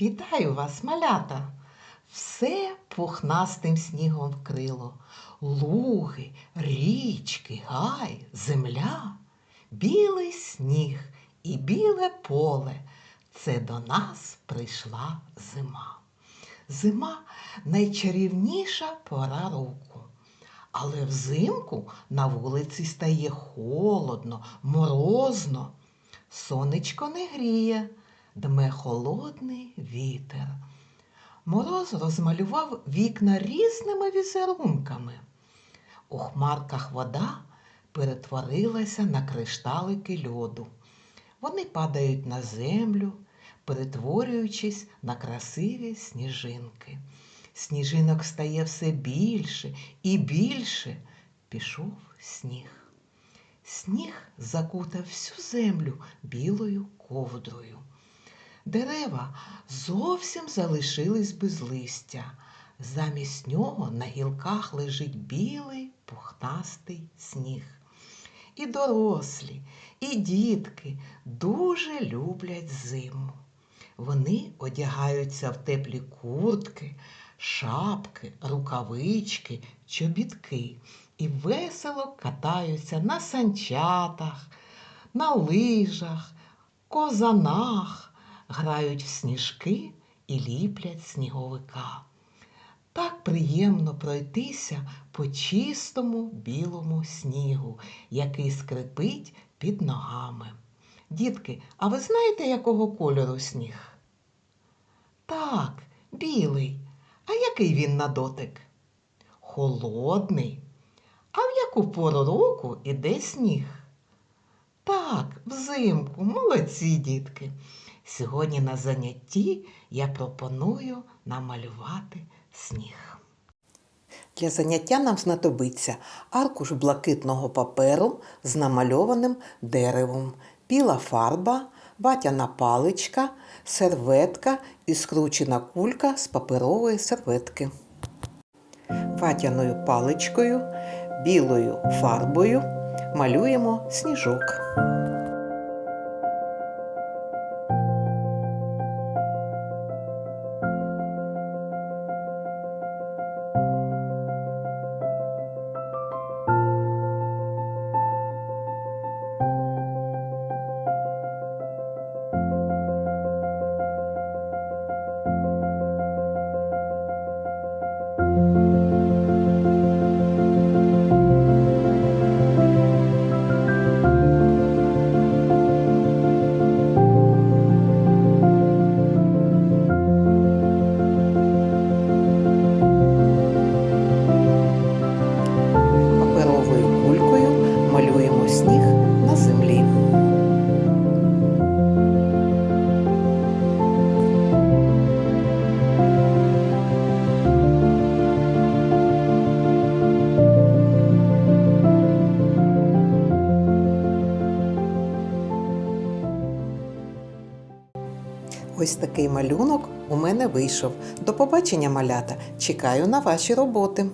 Вітаю вас, малята! Все пухнастим снігом вкрило. Луги, річки, гай, земля, білий сніг і біле поле. Це до нас прийшла зима. Зима найчарівніша пора року. Але взимку на вулиці стає холодно, морозно. Сонечко не гріє, дме холодний вітер. Мороз розмалював вікна різними візерунками. У хмарках вода перетворилася на кришталики льоду. Вони падають на землю, перетворюючись на красиві сніжинки. Сніжинок стає все більше і більше. Пішов сніг. Сніг закутав всю землю білою ковдрою. Дерева зовсім залишились без листя. Замість нього на гілках лежить білий пухнастий сніг. І дорослі, і дітки дуже люблять зиму. Вони одягаються в теплі куртки, шапки, рукавички, чобітки і весело катаються на санчатах, на лижах, козанах, грають в сніжки і ліплять сніговика. Так приємно пройтися по чистому білому снігу, який скрипить під ногами. Дітки, а ви знаєте, якого кольору сніг? Так, білий. А який він на дотик? Холодний. А в яку пору року іде сніг? Так, взимку, молодці дітки. Сьогодні на занятті я пропоную намалювати сніг. Для заняття нам знадобиться аркуш блакитного паперу з намальованим деревом, біла фарба, ватяна паличка, серветка і скручена кулька з паперової серветки. Ватяною паличкою, білою фарбою малюємо сніжок. Ось такий малюнок у мене вийшов. До побачення, малята! Чекаю на ваші роботи.